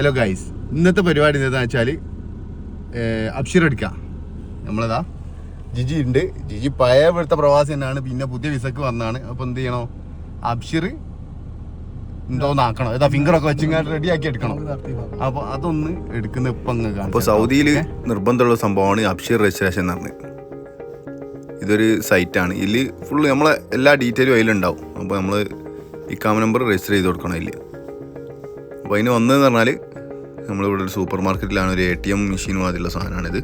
Hello guys ഇന്നത്തെ പരിപാടി എന്താണെന്ന് വെച്ചാൽ അബ്ഷിർ എടുക്കുക നമ്മളതാ ജിജി ഉണ്ട്. ജിജി പഴയ ഇവിടുത്തെ പ്രവാസി തന്നെയാണ്. പിന്നെ പുതിയ വിസക്ക് വന്നാണ് അപ്പോൾ എന്ത് ചെയ്യണോ? അബ്ഷിർ എന്തോന്ന് ആക്കണം ഇതാ ഫിംഗറൊക്കെ വെച്ചിങ്ങാണ്ട് റെഡി ആക്കി എടുക്കണം. അപ്പോൾ അതൊന്ന് എടുക്കുന്ന ഇപ്പം അപ്പോൾ സൗദിയിൽ നിർബന്ധമുള്ള സംഭവമാണ് അബ്ഷീർ രജിസ്ട്രേഷൻ എന്ന് പറഞ്ഞത് ഇതൊരു സൈറ്റാണ് ഇതിൽ ഫുള്ള് നമ്മളെ എല്ലാ ഡീറ്റെയിലും അതിലുണ്ടാവും. അപ്പോൾ നമ്മൾ ഇക്കാമ നമ്പർ രജിസ്റ്റർ ചെയ്ത് കൊടുക്കണം അതിൽ അപ്പോൾ അതിന് വന്നതെന്ന് പറഞ്ഞാൽ നമ്മളിവിടെ ഒരു സൂപ്പർ മാർക്കറ്റിലാണ് ഒരു എ ടി എം മെഷീനും അതിലുള്ള സാധനമാണിത്.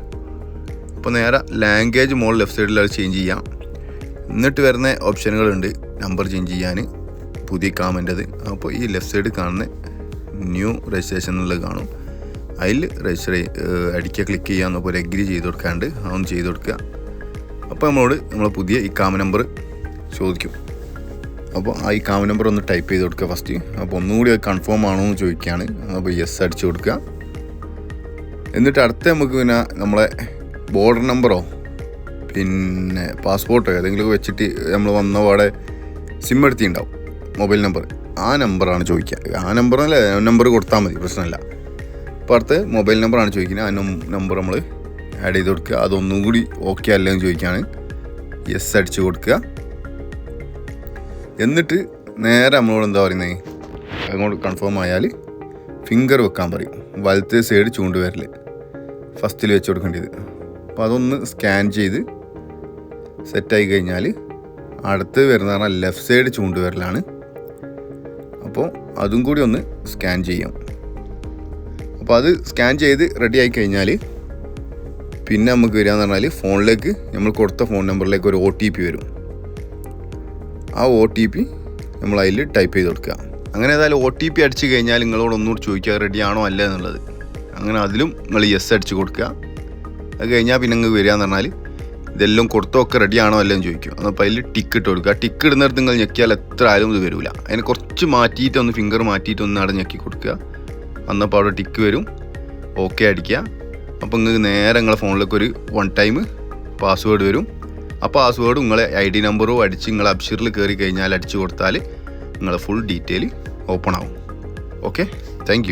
അപ്പോൾ നേരെ ലാംഗ്വേജ് മോൾ ലെഫ്റ്റ് സൈഡിൽ അത് ചേഞ്ച് ചെയ്യാം. എന്നിട്ട് വരുന്ന ഓപ്ഷനുകളുണ്ട് നമ്പർ ചേഞ്ച് ചെയ്യാൻ പുതിയ കാമന്റെത് അപ്പോൾ ഈ ലെഫ്റ്റ് സൈഡ് കാണുന്ന ന്യൂ രജിസ്ട്രേഷൻ എന്നുള്ളത് കാണും. അതിൽ രജിസ്റ്റർ അടിക്കുക ക്ലിക്ക് ചെയ്യാൻ ഒരു എഗ്രി ചെയ്ത് കൊടുക്കാണ്ട്. അതൊന്ന് ചെയ്ത് കൊടുക്കുക. അപ്പോൾ നമ്മളോട് നമ്മളെ പുതിയ ഈ കാമ നമ്പർ ചോദിക്കും. അപ്പോൾ ഈ കാമ നമ്പർ ഒന്ന് ടൈപ്പ് ചെയ്ത് കൊടുക്കുക ഫസ്റ്റ് അപ്പോൾ ഒന്നുകൂടി അത് കൺഫേം ആണോ എന്ന് ചോദിക്കുകയാണ്. അപ്പോൾ യെസ് അടിച്ച് കൊടുക്കുക. എന്നിട്ട് അടുത്ത നമുക്ക് പിന്നെ നമ്മളെ ബോർഡർ നമ്പറോ പിന്നെ പാസ്പോർട്ടോ ഏതെങ്കിലും വെച്ചിട്ട് നമ്മൾ വന്ന പാടെ സിം എടുത്തിട്ടുണ്ടാവും മൊബൈൽ നമ്പർ ആ നമ്പറാണ് ചോദിക്കുക. ആ നമ്പർ അല്ലേ നമ്പർ കൊടുത്താൽ മതി പ്രശ്നമില്ല. അപ്പോൾ അടുത്ത് മൊബൈൽ നമ്പറാണ് ചോദിക്കുന്നത്. ആ നമ്പർ നമ്മൾ ആഡ് ചെയ്ത് കൊടുക്കുക. അതൊന്നും കൂടി ഓക്കെ അല്ലെന്ന് ചോദിക്കുകയാണ്. യെസ് അടിച്ച് കൊടുക്കുക. എന്നിട്ട് നേരെ നമ്മളോട് എന്താ പറയുന്നത് അങ്ങോട്ട് കൺഫേം ആയാൽ ഫിംഗർ വെക്കാൻ പറയും. വലത്തെ സൈഡ് ചൂണ്ടുവരൽ ഫസ്റ്റിൽ വെച്ച് കൊടുക്കേണ്ടത്. അപ്പോൾ അതൊന്ന് സ്കാൻ ചെയ്ത് സെറ്റായി കഴിഞ്ഞാൽ അടുത്ത് വരുന്ന പറഞ്ഞാൽ ലെഫ്റ്റ് സൈഡ് ചൂണ്ടുവരലാണ് അപ്പോൾ അതും കൂടി ഒന്ന് സ്കാൻ ചെയ്യാം. അപ്പോൾ അത് സ്കാൻ ചെയ്ത് റെഡി ആയി കഴിഞ്ഞാൽ പിന്നെ നമുക്ക് വരിക എന്ന് പറഞ്ഞാൽ ഫോണിലേക്ക് നമ്മൾ കൊടുത്ത ഫോൺ നമ്പറിലേക്ക് ഒരു ഒ ടി പി വരും. ആ ഒ ടി പി നമ്മൾ അതിൽ ടൈപ്പ് ചെയ്ത് കൊടുക്കുക. അങ്ങനെ ഏതായാലും ഒ ടി പി അടിച്ച് കഴിഞ്ഞാൽ നിങ്ങളോട് ഒന്നുകൂടി ചോദിക്കുക റെഡി ആണോ അല്ല? എന്നുള്ളത്. അങ്ങനെ അതിലും നിങ്ങൾ യെസ് അടിച്ച് കൊടുക്കുക. അത് കഴിഞ്ഞാൽ പിന്നെ നിങ്ങൾക്ക് വരിക എന്ന് പറഞ്ഞാൽ ഇതെല്ലാം കൊടുത്തൊക്കെ റെഡി ആണോ അല്ലെന്ന് ചോദിക്കും. അപ്പോൾ അതിൽ ടിക്ക് ഇട്ട് കൊടുക്കുക. ടിക്ക് ഇടുന്നിടത്ത് നിങ്ങൾ ഞെക്കിയാൽ എത്ര ആയാലും ഇത് വരില്ല അതിനെ കുറച്ച് മാറ്റിയിട്ട് ഒന്ന് ഫിംഗർ മാറ്റിയിട്ട് ഒന്ന് അവിടെ ഞെക്കി കൊടുക്കുക. അന്നപ്പോൾ അവിടെ ടിക്ക് വരും. ഓക്കെ അടിക്കുക. അപ്പോൾ നിങ്ങൾക്ക് നേരെ നിങ്ങളെ ഫോണിലേക്ക് ഒരു വൺ ടൈം പാസ്വേഡ് വരും. ആ പാസ്വേഡ് നിങ്ങളെ ഐ ഡി നമ്പറും അടിച്ച് നിങ്ങൾ അബ്ഷിറിൽ കയറി കഴിഞ്ഞാൽ അടിച്ചു കൊടുത്താൽ നിങ്ങളെ ഫുൾ ഡീറ്റെയിൽ ഓപ്പൺ ആവും. Okay thank